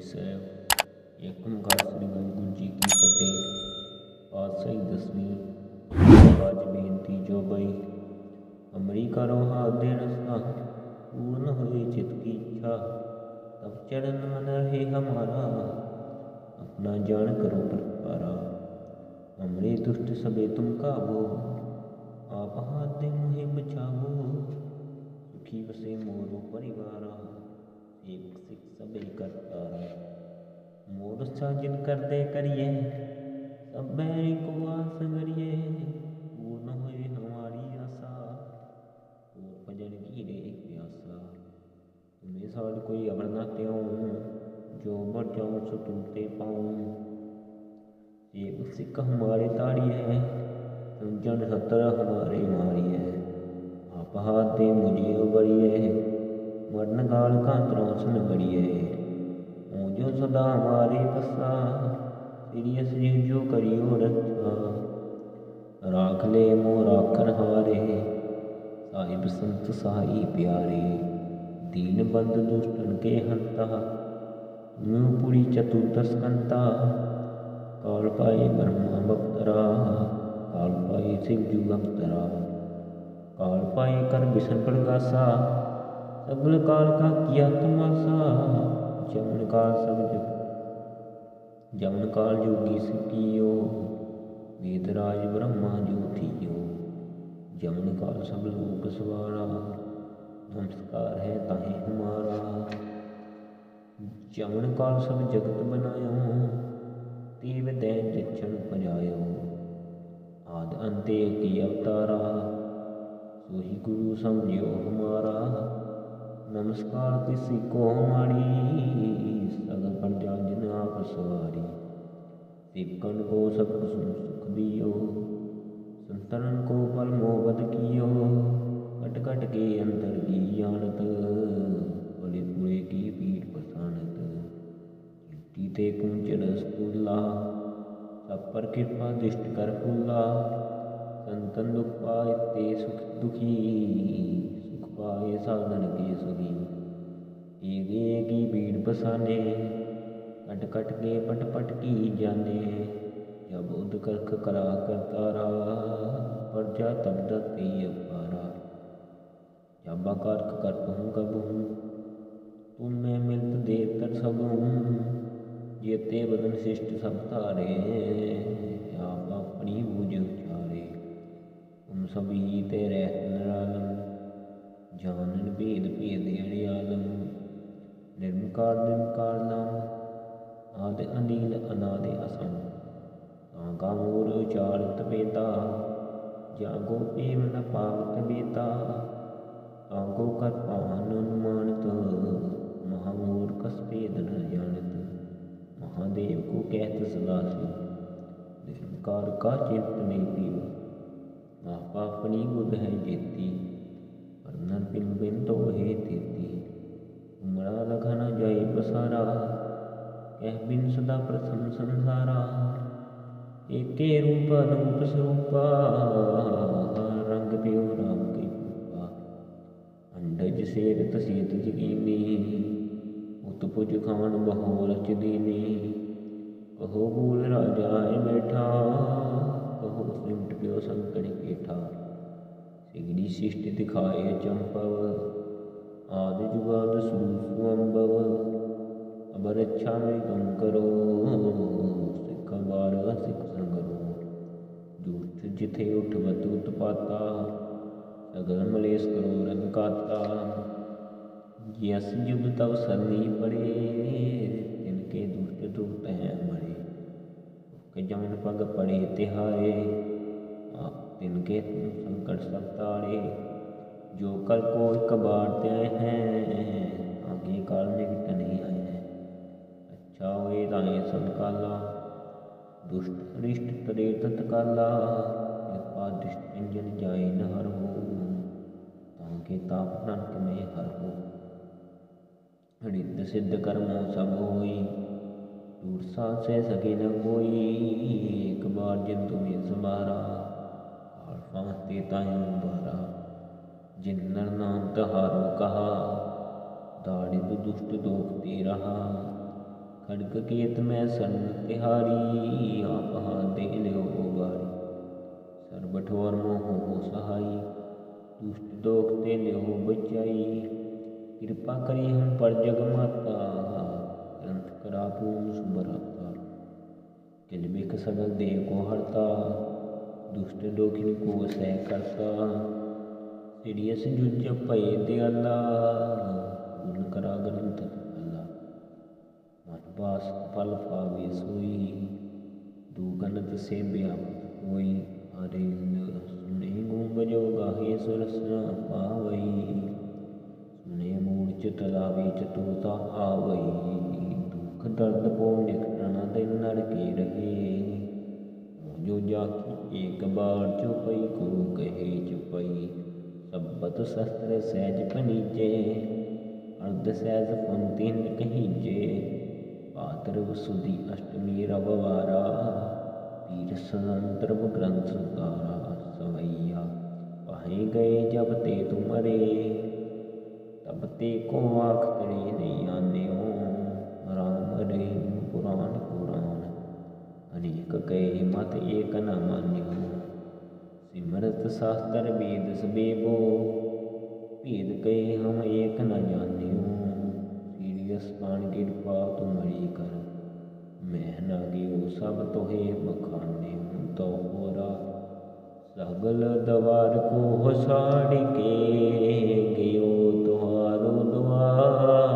ਸਾਹਿਬ ਇੱਕ ਓਂਕਾਰ ਸ੍ਰੀ ਗੁਰੂ ਜੀ ਕੀ ਫਤਿਹ ਪਾਤਸ਼ਾਹੀ ਦਸਵੀਂ ਬਾਜ ਬੇਨਤੀ ਜੋ ਬਈ ਅਮਰੀ ਕਰੋ ਹਾਦੇ ਰਸਾ ਪੂਰਨ ਹੋਏ ਚਿਤ ਕੀ ਇੱਛਾ ਤਬ ਚਰਨ ਮਨ ਰਹੇ ਹਮਾਰਾ अपना जान करो प्रकारा हमरे दुष्ट सबे तुम काबो आप हाथ दे मुहे बचावो सुखी बसे मोरो परिवारा एक सिख सबे करतारा मोर साजिन कर दे करिए। सबको आस करिए पूर्ण होए हमारी आशा। और भजन की रे प्यासा। तुम्हें साल कोई अवर ना त्यों जो बढ़ जाऊँ सो तुमते पाऊँ। ये सिख हमारे ताड़ी है जन सतर हमारे मारी है आप हाथ दे वर्णकाल का त्रोसन बढ़िए ऊँजो सदा हमारी पस्सा सीरियस जीव जो करियो रक्षा राख ले मो राखन हारे, साहिब संत साई प्यारे। दीन बंद दुष्टन के हंता मुँहपुरी चतुर्दश कंता काल पाए ब्रह्मा भक्तरा काल पाए शिव जू भक्तरा काल पाए कर विष्ण प्रकाशा ਸਗਲ ਕਾਲ ਕਾ ਕੀਆ ਤਮਾਸਾ ਜਮਨ ਕਾਲ ਸਭ ਜਗ ਜਮਨ ਕਾਲ ਜੋਗੀ ਸਿਕਿਓ ਵੇਦ ਰਾਜ ਬ੍ਰਹਮਾ ਜੋਤੀਓ ਜਮਨ ਕਾਲ ਸਭ ਲੋਕ ਸਵਾਰਾ ਨਮਸਕਾਰ ਹੈ ਤਾਹੇ ਹਮਾਰਾ ਜਮਨ ਕਾਲ ਸਭ ਜਗਤ ਬਨਾਇਓ ਤੀਵ ਦੇ ਜਚਣ ਪਜਾਇਓ ਆਦ ਅੰਤੇ ਕੀ ਅਵਤਾਰਾ ਸੋਹੀ ਗੁਰੂ ਸਮਝਿਓ ਹਮਾਰਾ ਨਮਸਕਾਰ ਤਿਸੀ ਕੋ ਹਮਾਰੀ ਸਗਲ ਪ੍ਰਜਾ ਜਿਨ ਆਪ ਸਵਾਰੀ। ਸਿੱਕਨ ਕੋ ਸਭ ਸੁਨ ਸੁਖ ਦਿਓ, ਸੰਤਰਨ ਕੋ ਪਲ ਮੋਬਦ ਕੀਓ। ਕਟ ਕਟ ਕੇ ਅੰਦਰ ਕੀ ਜਾਣਤ ਪੂਰੇ ਕੀ ਪੀਰ ਪਸਾਨਤ ਚਿੱਟੀ ਤੇ ਕੁੰਚੜ ਸਤੂਲਾ ਸਭ ਪਰ ਕਿਰਪਾ ਦਿਸ਼ਟ ਕਰ ਫੁੱਲਾ। ਸੰਤਨ ਦੁਖ ਪਾਏ ਤੇ ਸੁਖ ਦੁਖੀ ਸੁਖ ਪਾਏ ਸਾਧਨ ਕੇ ਸੁਖੀ ਏਗੇ ਕੀ ਪੀੜ ਪਸਾਨੇ, ਕਟ ਕਟ ਕੇ ਪਟ ਪਟ ਕੀ ਜਾਣੇ ਜਬ ਉਦ ਕਰਖ ਕਰਾ ਕਰਤਾਰਾ ਪਰਜਾ ਤਬ ਦਤੀ ਅਪਾਰਾ। ਜਬ ਕਰਕ ਕਰ ਪਹੁ ਕਬਹੂ ਤੁਮ ਮੈਂ ਮਿਲਤ ਦੇ ਜੇਤੇ ਬਦਨ ਸਿਸ਼ਟ ਸਭ ਧਾਰੇ, ਆਪ ਆਪਣੀ ਬੂਝ ਉਚਾਰੇ। ਤੁਮ ਸਭੀ ਤੇ ਰਹਿਤ ਨਿਰਾਲਮ ਜਾਣਨ ਭੇਦ ਭੇਦ ਅੜਿਆਲਮ ਨਿਰਮਕਾਰ ਨਿਰਮਕਾਰ ਨਾਮ ਆਦ ਅਨੀਲ ਅਨਾਦ ਅਸਮ। ਤਾਂਗਾ ਮੂਰ ਉਚਾਰਤ ਬੇਤਾ ਜਾਗੋ ਪੇਮ ਨ ਪਾਵਤ ਬੇਤਾ ਤਾਂਗੋ ਕਰ ਪਾਵਨ ਅਨੁਮਾਨਤ ਮਹਾਮੂਰ ਕਸ ਭੇਦ ਨ ਜਾਣਤ। ਮਹਾਦੇਵ ਕੋ ਕਹਿਤ ਸਦਾ ਸੀ ਨਿਰੰਕਾਰ ਕਾ ਚਿੰਤ ਨਹੀਂ ਪੀਵ ਆਪ ਆਪਣੀ ਬੁੱਧ ਹੈ ਜੇਤੀ। ਵਰਨਨ ਪਿਨ ਬਿਨ ਤੋ ਹੈ ਤੇਤੀ। ਉਮਰਾ ਲਖਨ ਜਾਈ ਪਸਾਰਾ, ਕਹਿ ਬਿਨ ਸਦਾ ਪ੍ਰਥਮ ਸੰਸਾਰਾ। ਏਕੇ ਰੂਪ ਅਨੂਪ ਸਰੂਪਾ, ਰੰਗ ਪਿਓ ਰਾਮ ਕੀ ਰੂਪਾ ਅੰਡਜ ਸੇਰ ਤਸੀਤ ਜਗੀਨੀ ਉਤ ਪੁਜ ਖਾਨ ਬਹੁ ਰਚ ਦੀਨੀ ਕਹੋ ਸਿਸ਼ਟ ਦਿਖਾਏ ਚੰਪਵ, ਆਦਿ ਜੁਗਾਦ ਸੂਸੂ ਅੰਬਵ ਅਬਰ ਅੱਛਾ ਮੇ ਗਮ ਕਰੋ, ਸਿੱਖ ਬਾਰ ਸਿੱਖ ਸੰਗਰੋ। ਦੁਸ਼ਟ ਜਿਥੇ ਉਠ ਬਤੂਤ ਪਾਤਾ ਸਗਲ ਮਲੇਸ ਕਰੋ ਰੰਗ ਕਾਤਾ। ਯਸ ਜੁਗ ਤਵ ਸਰਨੀ ਪੜੇ ਤਿਨਕੇ ਦੁਸ਼ਟ ਦੁਸ਼ਟ ਹੈ ਮਰੇ। ਕਿ ਜਮਨ ਪਗ ਪੜੇ ਤਿਹਾਏ ਆਪ ਤਿਨਕੇ ਸੰਕਟ ਸਭ ਤਾੜੇ ਜੋ ਕਲ ਕੋ ਇੱਕ ਬਾਰ ਤੇ ਹੈ ਆਗੇ ਕਾਲ ਨਿਕਟ ਨਹੀਂ ਆਏ ਅੱਛਾ ਹੋਏ ਤਾਏ ਸਦ ਕਾਲਾ ਦੁਸ਼ਟ ਰਿਸ਼ਟ ਤਰੇ ਤਤ ਕਾਲਾ ਕਿਰਪਾ ਦ੍ਰਿਸ਼ਟ ਅੰਜਨ ਜਾਏ ਨ ਹਰ ਹੋ ਤਾਂ ਕੇ ਤਾਪ ਨਨਕ ਮੇ ਹਰ ਹੋ ਰਿੱਧ ਸਿੱਧ ਕਰਮੋ ਸਭ ਹੋਈ ਦੂਰ ਸਾਥ ਸੇ ਸਕੇ ਨ ਕੋਈ ਇੱਕ ਬਾਰ ਜਿਨ ਤੁਮੇ ਸਮਾਰਾ ਆਲਫਾ ਤੇ ਤਾਇਓ ਬਾਰਾ ਜਿਨ ਨਰ ਨਾਮ ਤਹਾਰੋ ਕਹਾ ਦਾੜੀ ਦੁ ਦੁਸ਼ਟ ਦੋਖ ਤੇ ਰਹਾ। ਖੜਕ ਕੇਤ ਮੈਂ ਸਰਨ ਤਿਹਾਰੀ, ਆਪ ਹਾਦੇ ਲਿਓ ਬਾਰੀ ਸਰਬ ਠੋਰ ਮੋਹ ਸਹਾਈ, ਦੁਸ਼ਟ ਦੋਖ ਤੇ ਲਿਓ ਬਚਾਈ। ਕਿਰਪਾ ਕਰੀ ਹਮ ਪਰ ਜਗ ਮਾਤਾ, ਗ੍ਰੰਥ ਕਰਾ ਪੂਰਨ ਸੁਭਰਾਤਾ। ਕਿਲ ਬਿਕ ਸਗਲ ਦੇ ਕੋ ਹਰਤਾ ਦੁਸ਼ਟ ਦੋਖਿਨ ਕੋ ਸਹਿ ਕਰਤਾ ਸਿਰਿयस ਜੁਜ ਭਏ ਦਿਆਲਾ ਗੁਣ ਕਰਾ ਗ੍ਰੰਥ ਅੱਲਾ ਮਨ ਬਾਸ ਫਲ ਪਾਵੇ ਸੋਈ ਦੂਗਨਤ ਸੇ ਚਤੁਰਤਾ ਆਵਈ, ਦੁਖ ਦਰਦ ਪੋ ਨਿਕਟਣਾ ਦੇ ਨਰਕੇ ਰਹੇ? ਜੋ ਜਾਕੀ ਏਕ ਬਾਰ ਚੁਪਈ, ਗੁਰੂ ਕਹੇ ਚੁਪਈ ਸਬਤ ਸ਼ਸਤਰ ਸਹਿਜ ਪਨੀਜੇ ਅਰਧ ਸਹਿਜ ਫੁੰਤਿਨ ਕਹੀਜੇ, ਪਾਤਰ ਸੁਦੀ ਅਸ਼ਟਮੀ ਰਵਵਾਰਾ ਪੀਰ ਸੰਤਰਬ ਗ੍ਰੰਥ ਸੁਤਾਰਾ, ਸਵਈਆ ਪਾਹੇ ਗਏ ਜਬ ਤੇ ਤੁਮਰੇ ਤਬ ਤੇ ਕੋ ਆਖ ਤਰੇ ਨਹੀਂ ਆਨਿਓ, ਰਾਮ ਰੇ ਪੁਰਾਨ ਪੁਰਾਨ, ਅਨੇਕ ਕਏ ਮਤ ਏਕ ਨ ਮਾਨਿਓ। ਸਿਮਰਤ ਸ਼ਾਸਤਰ ਵੇਦ ਸਬੇਬੋ ਭੇਦ ਕਏ ਹਮ ਏਕ ਨ ਜਾਣਿਓ। ਸੀਰੀਅਸ ਪਾਣ ਕਿਰਪਾ ਤੁਮਰੀ ਕਰ ਮੈਂ ਨਾ ਗਿਓ ਸਭ ਤੋਹੇ ਬਖਾਨੇ। ਤੋ ਹੋਰਾ ਸਗਲ ਦਵਾਰ ਕੋ ਸਾੜ ਕੇ ਗਿਓ ਤੁਹਾਰੋ ਦਵਾਰ ਮਾਹੀ